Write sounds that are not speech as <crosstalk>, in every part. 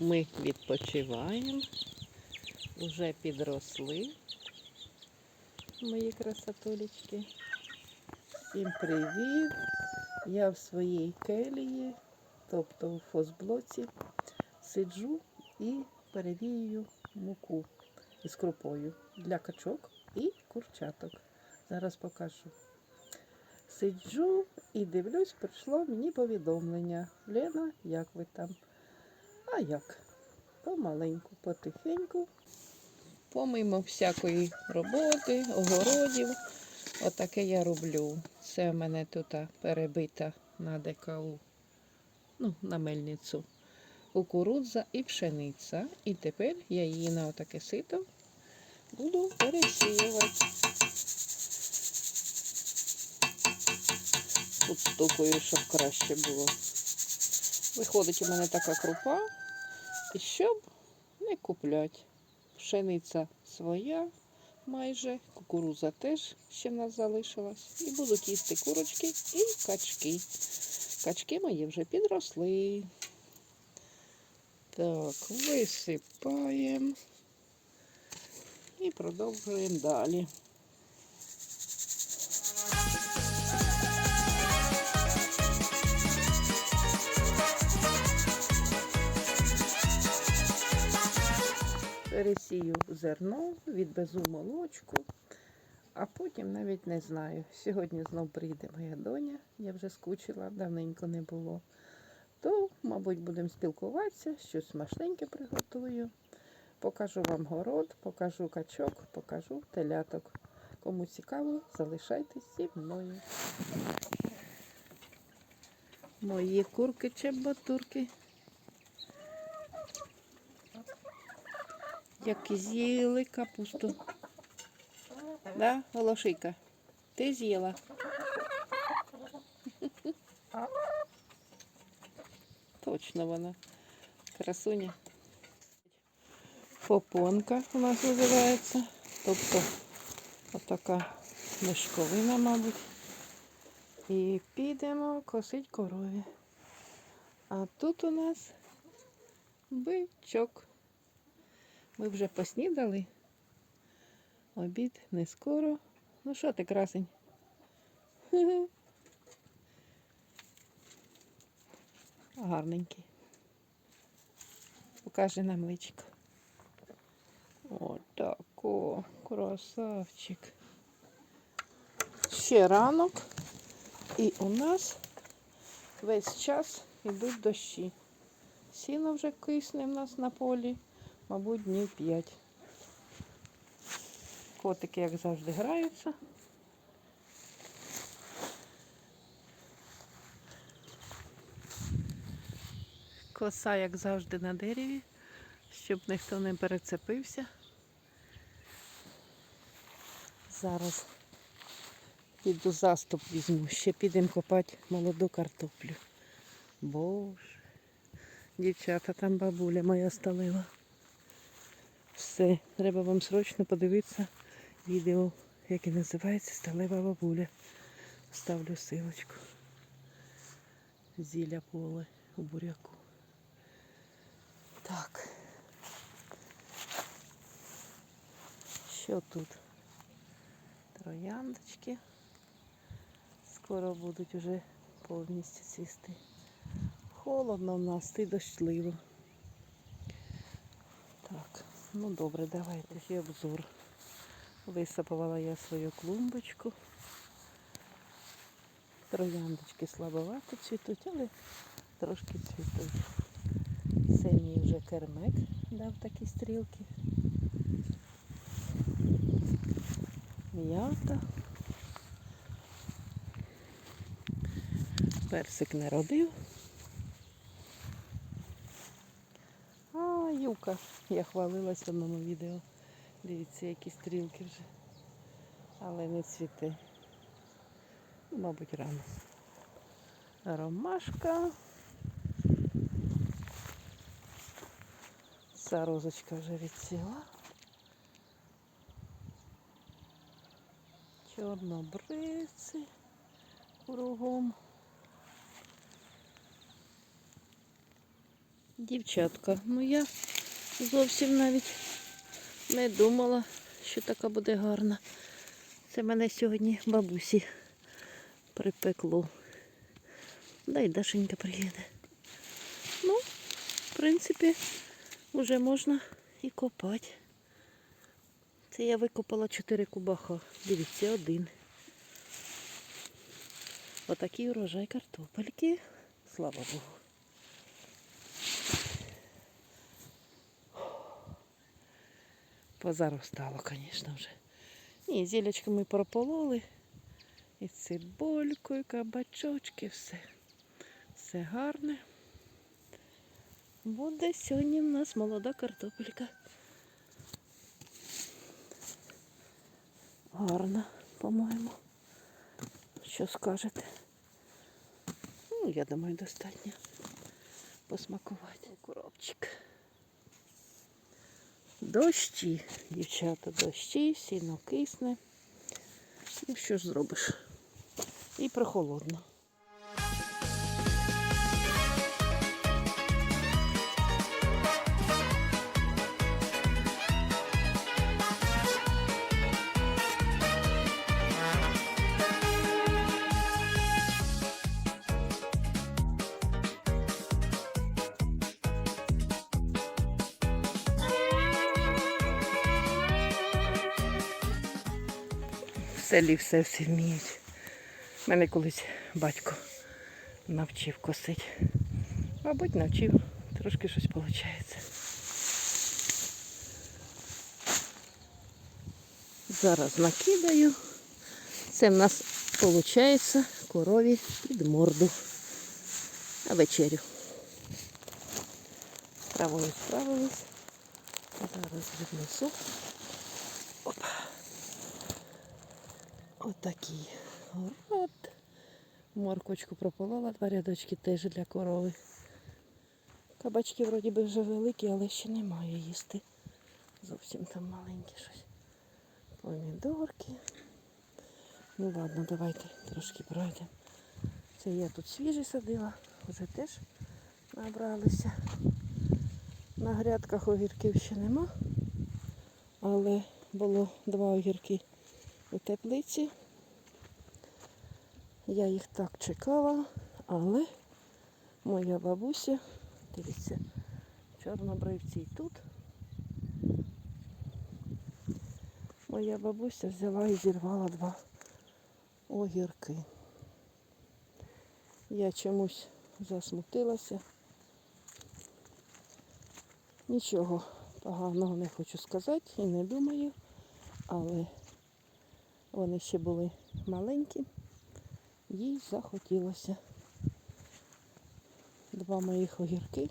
Ми відпочиваємо. Уже підросли мої красотулечки. Всім привіт! Я в своїй келії, тобто в фосблоці, сиджу і перевіюю муку із крупою для качок і курчаток. Зараз покажу. Сиджу і дивлюсь, прийшло мені повідомлення. Лена, як ви там? А як? Помаленьку, потихеньку. Помимо всякої роботи, огородів. Отаке я роблю. Це в мене тут перебита на ДКУ, ну, на мельницю. Кукурудза і пшениця. І тепер я її на отаке сито буду пересіювати. Тут стукаю, щоб краще було. Виходить у мене така крупа. І щоб не купляти. Пшениця своя майже, кукуруза теж ще в нас залишилась. І будуть їсти курочки і качки. Качки мої вже підросли. Так, висипаємо і продовжуємо далі. Пересію зерно, відвезу молочку, а потім навіть не знаю. Сьогодні знов прийде моя доня, я вже скучила, давненько не було. То, мабуть, будемо спілкуватися, щось смачненьке приготую. Покажу вам город, покажу качок, покажу теляток. Кому цікаво, залишайтесь зі мною. Мої курки чебатурки. Які з'їли капусту. Да, Волошийка? Ти з'їла? Точно вона. Красуня. Попонка у нас називається. Тобто отака мешковина, мабуть. І підемо косить корові. А тут у нас бичок. Ми вже поснідали. Обід не скоро. Ну що ти, красень? <laughs> Гарненький. Покажи нам личко. Отако, красавчик. Ще ранок. І у нас весь час йдуть дощі. Сіно вже кисне в нас на полі мабуть, днів 5. Котики, як завжди, граються. Коса, як завжди, на дереві, щоб ніхто не перецепився. Зараз піду заступ візьму, ще підемо копати молоду картоплю. Боже, дівчата, там бабуля моя сталила. Все, треба вам срочно подивитися відео, яке називається Сталева бабуля. Ставлю силочку. Зілля поле у буряку. Так. Що тут? Трояндочки. Скоро будуть вже повністю цвісти. Холодно в нас і дощливо. Так. Ну добре, давайте ще обзор. Висипала я свою клумбочку. Трояндочки слабовато цвітуть, але трошки цвітуть. Це вже кермек дав такі стрілки. М'ята. Персик не родив. А, юка. Я хвалилась в одному відео. Дивіться, які стрілки вже. Але не цвіте. Ну, Мабуть, рано. Ромашка. Ця розочка вже відсіла. Чорнобривці кругом. Дівчатка, ну я зовсім навіть не думала, що така буде гарна. Це мене сьогодні бабусі припекло. Дай Дашенька приїде. Ну, в принципі, вже можна і копати. Це я викопала 4 кубаха. Дивіться, один. Отакий урожай картопельки. Слава Богу. Позаростало, звісно, вже. Ні, зілячки ми пропололи. І цибульку, і кабачочки, все. Все гарне. Буде сьогодні в нас молода картопелька. Гарна, по-моєму. Що скажете? Ну, я думаю, достатньо посмакувати. Коробчик. Дощі, дівчата, дощі, сіно кисне. Ну що ж зробиш? І прохолодно. Селі все всі вміють. Мене колись батько навчив косити. Мабуть, навчив. Трошки щось виходить. Зараз накидаю. Це в нас виходить корові під морду. А вечерю. Травою справились. Зараз віднесу. Отакий город. Моркочку прополола, два рядочки теж для корови. Кабачки вроді би вже великі, але ще немає їсти. Зовсім там маленькі щось. Помідорки. Ну ладно, давайте трошки пройдемо. Це я тут свіжі садила, вже теж набралися. На грядках огірків ще нема, але було два огірки у теплиці. Я їх так чекала, але моя бабуся, дивіться, чорнобривці тут. Моя бабуся взяла і зірвала два огірки. Я чомусь засмутилася. Нічого поганого не хочу сказати і не думаю, але вони ще були маленькі, їй захотілося. Два моїх огірки,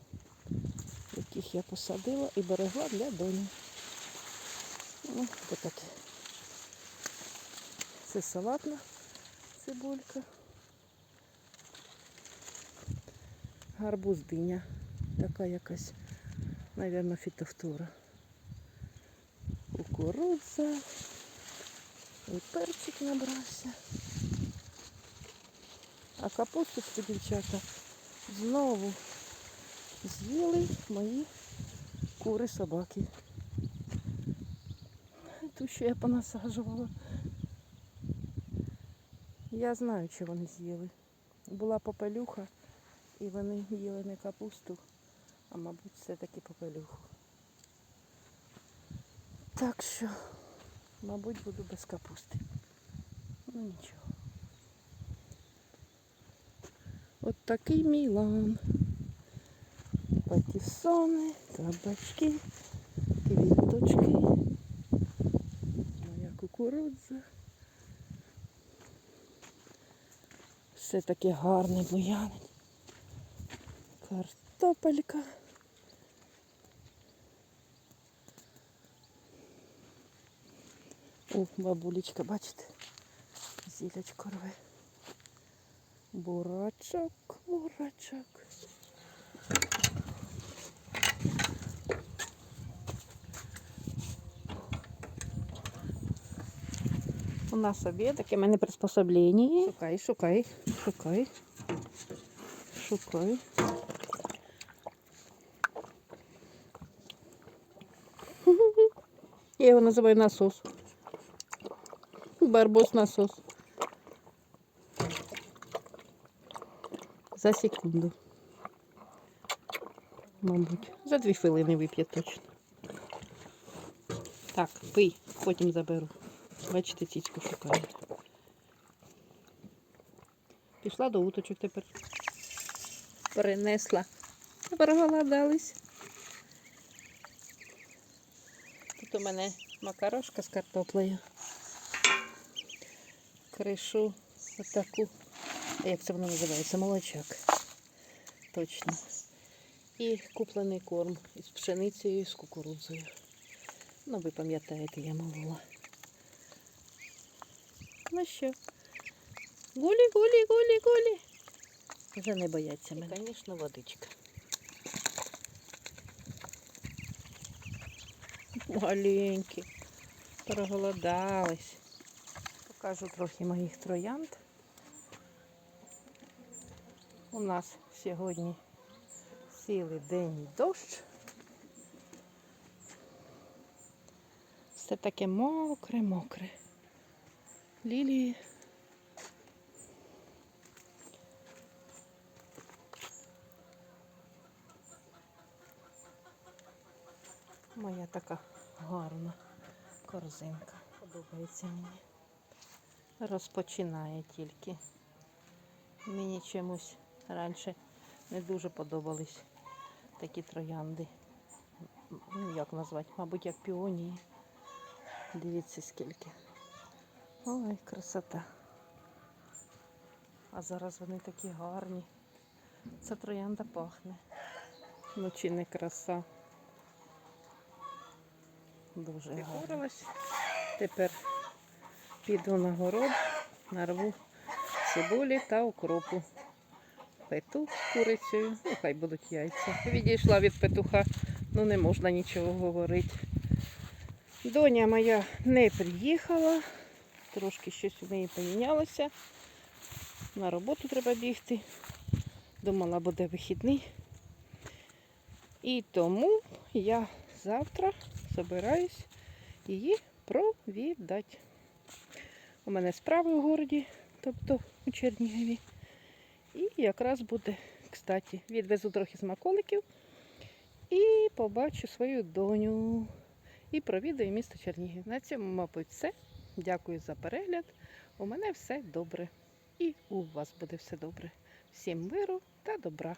яких я посадила і берегла для доні. Ну, то таке. Це салатна цибулька. Гарбуз диня. Така якась, мабуть, фітофтора. Кукурудза. І перчик набрався. А капусточку, дівчата, знову з'їли мої кури собаки. Ту, що я понасаджувала. Я знаю, чи вони з'їли. Була попелюха, і вони їли не капусту, а мабуть все-таки попелюху. Так що, мабуть, буду без капусти. Ну нічого. От такий Мілан. Патісони, кабачки, квіточки, моя кукурудза. Все таке гарне буянить. Картопелька. У, бабулечка, бачите? Зілячко рве. Бурачок, бурачок. У нас обід, таке мене приспособлення. Шукай, шукай, шукай, шукай. Я його називаю насос. Барбос насос. За секунду. Мабуть. За дві хвилини вип'є точно. Так, пий, потім заберу. Бачите, цічку шукаю. Пішла до уточок тепер. Принесла. Проголодались. Тут у мене макарошка з картоплею. Кришу отаку. Як це воно називається? Молочок. Точно. І куплений корм із пшеницею і з кукурудзою. Ну, ви пам'ятаєте, я молола. Ну що? Гулі, гулі, гулі, гулі. Вже не бояться мене. Звісно, водичка. Маленькі. Проголодались. Покажу трохи моїх троянд. У нас сьогодні цілий день дощ. Все таке мокре, мокре. Лілії. Моя така гарна корзинка. Подобається мені. Розпочинає тільки. Мені чомусь раніше не дуже подобались такі троянди. Ну, як назвати? Мабуть, як піонії. Дивіться скільки. Ой, красота. А зараз вони такі гарні. Ця троянда пахне. Ну чи не краса. Дуже гарно. Тепер піду на город, нарву цибулі та укропу. Петух з курицею, ну хай будуть яйця. Відійшла від петуха, ну не можна нічого говорити. Доня моя не приїхала, трошки щось у неї помінялося. На роботу треба бігти. Думала, буде вихідний. І тому я завтра збираюсь її провідати. У мене справи у городі, тобто у Чернігові. І якраз буде, кстати, відвезу трохи смаколиків і побачу свою доню. І провідаю місто Чернігів. На цьому, мабуть, все. Дякую за перегляд. У мене все добре. І у вас буде все добре. Всім миру та добра.